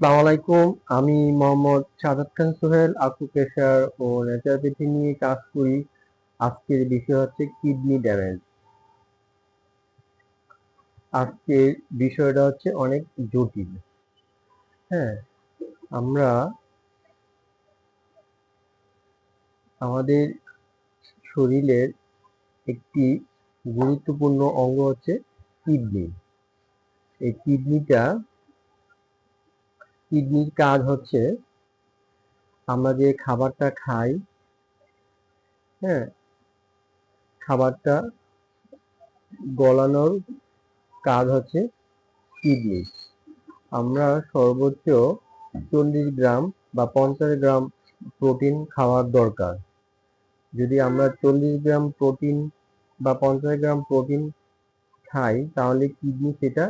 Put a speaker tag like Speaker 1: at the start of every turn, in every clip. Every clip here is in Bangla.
Speaker 1: আসসালামু আলাইকুম। আমি মোহাম্মদ সাদাত খান সোহেল আকুপ্রেশার ও ন্যাচারোপ্যাথি নিয়ে কাজ করি। আজকের বিষয় হচ্ছে কিডনি ড্যামেজ। আজকের বিষয়টা হচ্ছে অনেক জটিল। হ্যাঁ আমরা আমাদের শরীরের একটি গুরুত্বপূর্ণ অঙ্গ হচ্ছে কিডনি। এই কিডনিটা কিডনির কাজ হচ্ছে, আমরা যে খাবারটা খাই হ্যাঁ খাবারটা গলানোর কাজ হচ্ছে কিডনি। আমরা সর্বোচ্চ চল্লিশ গ্রাম বা পঞ্চাশ গ্রাম প্রোটিন খাওয়ার দরকার। যদি আমরা চল্লিশ গ্রাম প্রোটিন বা পঞ্চাশ গ্রাম প্রোটিন খাই, তাহলে কিডনি সেটা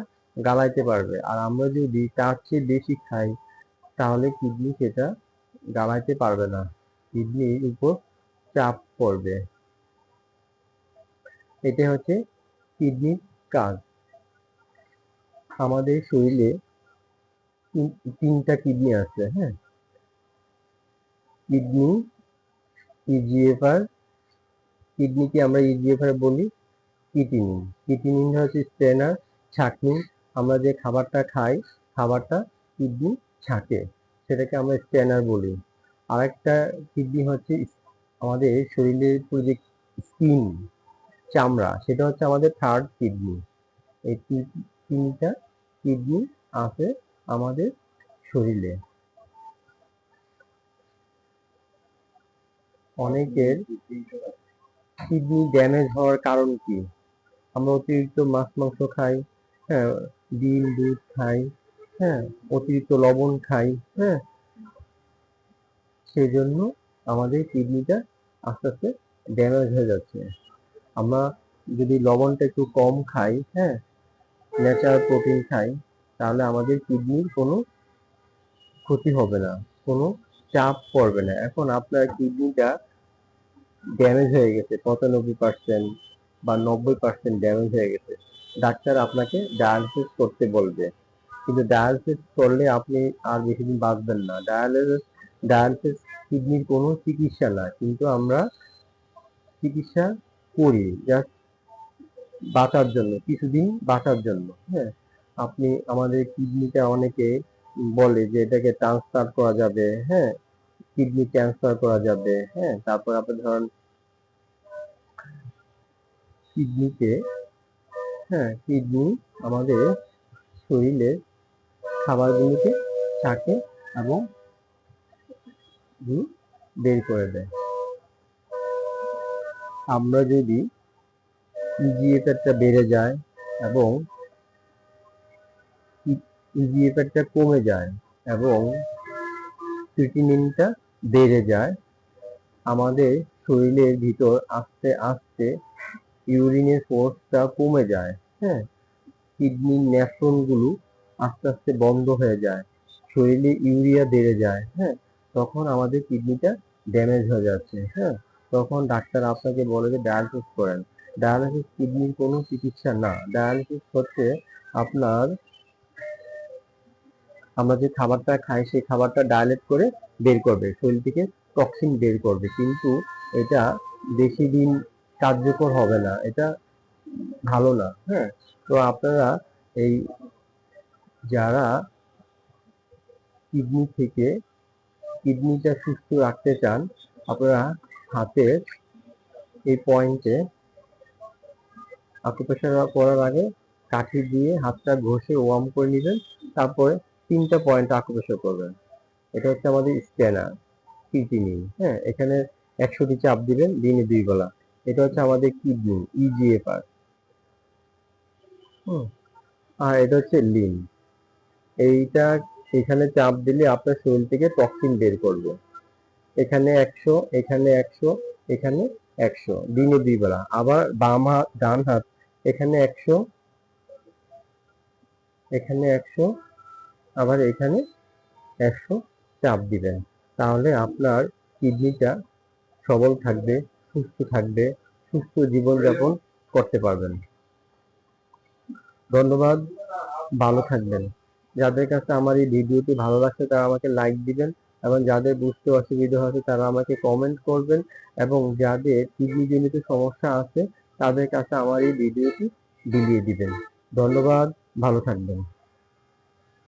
Speaker 1: গালাইতে পারবে। আর আমরা যদি তার চেয়ে বেশি খাই, তাহলে কিডনি সেটা গালাইতে পারবে না। কিডনির উপর চাপ পড়বে। এটা হচ্ছে কিডনির কাজ। আমাদের শরীরে তিনটা কিডনি আছে হ্যাঁ? কিডনি ইজিএফআর কিডনিকে আমরা ইজিএফআর বলি কিটিনিন। কিটিনিন হচ্ছে স্টেনার ছাকনি আমরা যে খাবারটা খাই, খাবারটা কিডনি ছাকে, সেটাকে আমরা স্ট্যানার বলি। আরেকটা কিডনি হচ্ছে আমাদের শরীরের যে স্কিন, চামড়া, সেটা হচ্ছে আমাদের থার্ড কিডনি। এই তিনটা কিডনি আছে আমাদের শরীরে। অনেকের কিডনি ড্যামেজ হওয়ার কারণ কি? আমরা অতিরিক্ত মাছ, মাংস খাই হ্যাঁ ডিম, দুধ খাই হ্যাঁ অতিরিক্ত লবণ খাই হ্যাঁ। সেই জন্য আমাদের কিডনিটা আস্তে আস্তে ড্যামেজ হয়ে যাচ্ছে। আমরা যদি লবণটা একটু কম খাই হ্যাঁ ন্যাচারাল প্রোটিন খাই, তাহলে আমাদের কিডনির কোনো ক্ষতি হবে না, কোনো চাপ পড়বে না। এখন আপনার কিডনিটা ড্যামেজ হয়ে গেছে, পঁচানব্বই পার্সেন্ট বা নব্বই পার্সেন্ট ড্যামেজ হয়ে গেছে। ডাক্তার আপনাকে ডায়ালিসিস করতে বলবে। কিন্তু ডায়ালিসিস করলে আপনি আর বেশি দিন বাঁচবেন না। ডায়ালিসিস ডায়ালিসিস কিডনির কোনো চিকিৎসা না। কিন্তু আমরা চিকিৎসা করি জাস্ট বাঁচার জন্য, কিছুদিন বাঁচার জন্য। হ্যাঁ আপনি আমাদের কিডনিটা অনেকে বলে যে এটাকে ট্রান্সফার করা যাবে। হ্যাঁ কিডনি ট্রান্সফার করা যাবে। হ্যাঁ তারপর আপনি ধরেন কিডনিতে হ্যাঁ কিডনি আমাদের শরীরের খাবারগুলোকে চাকে এবং বের করে দেয়। আমরা যদি ইজিএফআরটা বেড়ে যায় এবং ইজিএফআরটা কমে যায় এবং ক্রিটিনিনটা বেড়ে যায়, আমাদের শরীরের ভিতর আস্তে আস্তে ইউরিনের ফোর্সটা কমে যায় হ্যাঁ? কিডনির ন্যাফ্রনগুলো আস্তে আস্তে বন্ধ হয়ে যায়, শরীরে ইউরিয়া বেড়ে যায় হ্যাঁ? তখন আমাদের কিডনিটা ড্যামেজ হয়ে যাচ্ছে হ্যাঁ? তখন ডাক্তার আপনাকে বলে যে ডায়ালিসিস করেন। ডায়ালিসিস কিডনির কোনো চিকিৎসা না। ডায়ালিসিস হচ্ছে আপনার, আমরা যে খাবারটা খাই, সেই খাবারটা ডায়ালেট করে বের করবে, শরীর থেকে টক্সিন বের করবে। কিন্তু এটা বেশি দিন কার্যকর হবে না, এটা ভালো না হ্যাঁ? তো আপনারা এই যারা কিডনি থেকে কিডনিটা সুস্থ রাখতে চান, আপনারা হাতের এই পয়েন্টে আকুপ্রেশার করার আগে কাঠি দিয়ে হাতটা ঘষে ওয়ার্ম করে নেবেন, তারপরে তিনটা পয়েন্ট আকুপ্রেশার করবেন। এটা হচ্ছে আমাদের স্ক্যানার কিডনি হ্যাঁ? এখানে একশোটি চাপ দিবেন, দিনে দুই বেলা। এটা হচ্ছে আমাদের কিডনি ইজিএফআর হুম। আর এটা হচ্ছে লিন এইটা এখানে চাপ দিলে আপনার শরীর থেকে টক্সিন বের করবে। এখানে একশো এখানে একশো এখানে একশো। দিনে দুই বেলা আবার বাম হাত, ডান হাত। এখানে একশো এখানে একশো, আবার এখানে একশো চাপ দিবেন। তাহলে আপনার কিডনিটা সবল থাকবে। সুস্থ থাকবে, সুস্থ জীবনযাপন করতে পারবেন। ধন্যবাদ, ভালো থাকবেন। যাদের কাছে আমার এই ভিডিওটি ভালো লাগছে, তারা আমাকে লাইক দিবেন এবং যাদের বুঝতে অসুবিধা হচ্ছে তারা আমাকে কমেন্ট করবেন এবং যাদের কিডনি জনিত সমস্যা আছে, তাদের কাছে আমার এই ভিডিওটি বিলিয়ে দিবেন। ধন্যবাদ, ভালো থাকবেন।